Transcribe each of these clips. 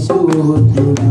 పరిశుద్ధుడా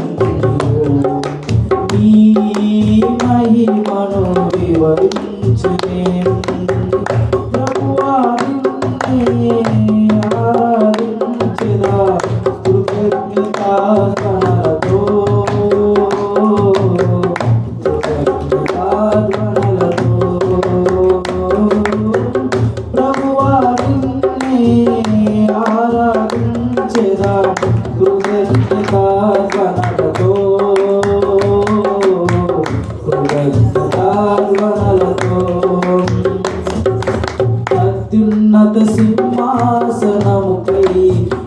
తాంగనలతో అత్యున్నత సింహాసనముపై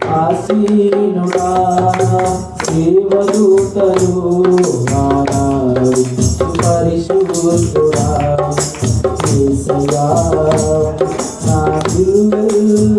ఆసీనుడా. దేవదూతలు పరిశుద్ధుడా నా తిరువెల్ల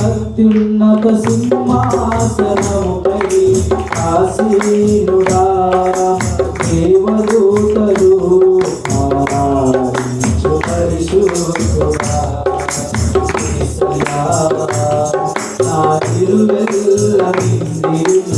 అత్యున్నత సింహాసనముపై ఆశీనుడా దేవదూతలు పరిశుద్ధుడా నా తిరువెల్ల నిందిరు